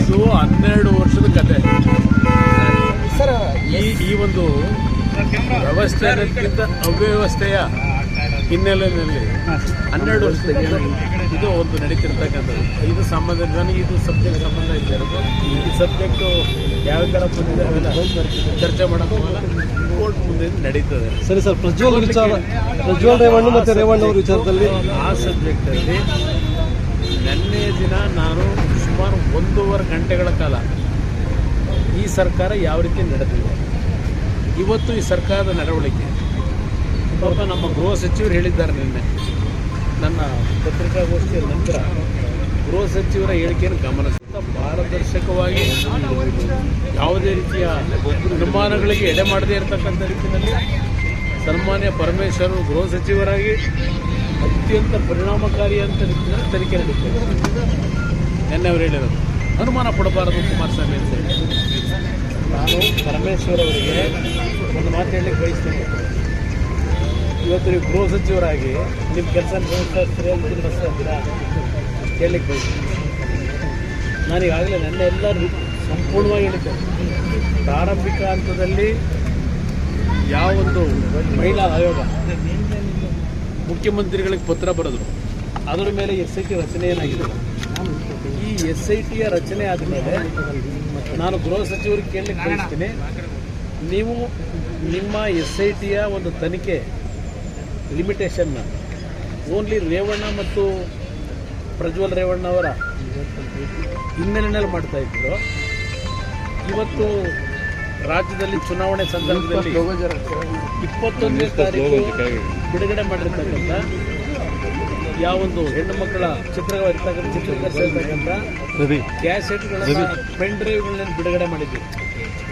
ಇದು ಹನ್ನೆರಡು ವರ್ಷದ ಕತೆ. ಸರ್ ಈ ಈ ಒಂದು ವ್ಯವಸ್ಥೆ ಅನ್ನೋದಕ್ಕಿಂತ ಅವ್ಯವಸ್ಥೆಯ ಹಿನ್ನೆಲೆಯಲ್ಲಿ ಹನ್ನೆರಡು ವರ್ಷದ ಇದು ಒಂದು ನಡೀತಿರ್ತಕ್ಕಂಥದ್ದು. ಇದು ಸಂಬಂಧ ನನಗೆ ಇದು ಸಬ್ಜೆಕ್ಟ್ ಸಂಬಂಧ ಇದ್ದಿರೋದು. ಈ ಸಬ್ಜೆಕ್ಟು ಯಾವ ಥರ ಬಂದಿದೆ ಅವೆಲ್ಲ ಚರ್ಚೆ ಮಾಡೋಕ್ಕೋಗಲ್ಲ ಕೋರ್ಟ್ ಮುಂದೆ ನಡೀತದೆ. ಸರಿ ಸರ್ ಪ್ರಜ್ವಲ್ ವಿಚಾರ. ಪ್ರಜ್ವಲ್ ರೇವಣ್ಣ ಮತ್ತೆ ರೇವಣ್ಣ ಅವ್ರ ವಿಚಾರದಲ್ಲಿ. ಆ ಸಬ್ಜೆಕ್ಟಲ್ಲಿ ನಿನ್ನೆ ದಿನ ನಾನು ಗಂಟೆಗಳ ಕಾಲ ಈ ಸರ್ಕಾರ ಯಾವ ರೀತಿ ನಡೆದಿದೆ? ಇವತ್ತು ಈ ಸರ್ಕಾರದ ನಡವಳಿಕೆ. ಪಾಪ ನಮ್ಮ ಗೃಹ ಸಚಿವರು ಹೇಳಿದ್ದಾರೆ ನಿನ್ನೆ. ನನ್ನ ಪತ್ರಿಕಾಗೋಷ್ಠಿಯ ನಂತರ ಗೃಹ ಸಚಿವರ ಹೇಳಿಕೆಯನ್ನು ಗಮನಿಸುತ್ತಾ ಪಾರದರ್ಶಕವಾಗಿ ಯಾವುದೇ ರೀತಿಯ ನಿರ್ಮಾಣಗಳಿಗೆ ಎಡೆ ಮಾಡದೇ ಇರತಕ್ಕಂಥ ರೀತಿಯಲ್ಲಿ ಸನ್ಮಾನ್ಯ ಪರಮೇಶ್ವರ್ ಗೃಹ ಸಚಿವರಾಗಿ ಅತ್ಯಂತ ಪರಿಣಾಮಕಾರಿ ಅಂತ ತನಿಖೆ ನಡೀತದೆ ನಿನ್ನೆ ಅವರು ಹೇಳಿರೋದು. ಅನುಮಾನ ಪಡಬಾರದು ಕುಮಾರಸ್ವಾಮಿ ಅಂತ ಹೇಳಿ ನಾನು ಪರಮೇಶ್ವರ್ ಅವರಿಗೆ ಒಂದು ಮಾತು ಹೇಳಲಿಕ್ಕೆ ಬಯಸ್ತೇನೆ. ಇವತ್ತು ನೀವು ಗೃಹ ಸಚಿವರಾಗಿ ನಿಮ್ಮ ಕೆಲಸ ನಿರ್ವಹಿಸ್ತಾ ಅಂತ ನಿರ್ವಹಿಸ್ತಾ ಇದ್ದೀರಾ ಕೇಳಲಿಕ್ಕೆ ಬಯಸ್ತೀನಿ. ನನ್ನ ಎಲ್ಲ ಸಂಪೂರ್ಣವಾಗಿ ಹೇಳಿದ್ದೆ ಪ್ರಾರಂಭಿಕ ಹಂತದಲ್ಲಿ ಯಾವೊಂದು ಮಹಿಳಾ ಆಯೋಗ ಮುಖ್ಯಮಂತ್ರಿಗಳಿಗೆ ಪತ್ರ ಬರೆದ್ರು. ಅದರ ಮೇಲೆ ಎಸ್ ಐ ಟಿ ರಚನೆ ಎಸ್ ಐ ಟಿಯ ರಚನೆ ಆದಮೇಲೆ ನಾನು ಗೃಹ ಸಚಿವರಿಗೆ ಕೇಳಲಿಕ್ಕೆ ಬಯಸ್ತೀನಿ ನೀವು ನಿಮ್ಮ ಎಸ್ ಐ ಟಿಯ ಒಂದು ತನಿಖೆ ಲಿಮಿಟೇಷನ್ನ ಓನ್ಲಿ ರೇವಣ್ಣ ಮತ್ತು ಪ್ರಜ್ವಲ್ ರೇವಣ್ಣ ಅವರ ಹಿನ್ನೆಲೆಯಲ್ಲಿ ಮಾಡ್ತಾ ಇದ್ರು ಇವತ್ತು ರಾಜ್ಯದಲ್ಲಿ ಚುನಾವಣೆ ಸಂದರ್ಭದಲ್ಲಿ ಇಪ್ಪತ್ತೊಂದನೇ ತಾರೀಕು ಬಿಡುಗಡೆ ಮಾಡಿರ್ತಕ್ಕಂಥ ಯಾವೊಂದು ಹೆಣ್ಣು ಮಕ್ಕಳ ಚಿತ್ರಗಳು ಇರ್ತಕ್ಕಂಥ ಚಿತ್ರೀಕರಿಸಿರ್ತಕ್ಕಂಥ ಕ್ಯಾಸೆಟ್ಗಳನ್ನ ಪೆನ್ ಡ್ರೈವ್ಗಳನ್ನ ಬಿಡುಗಡೆ ಮಾಡಿದ್ವಿ.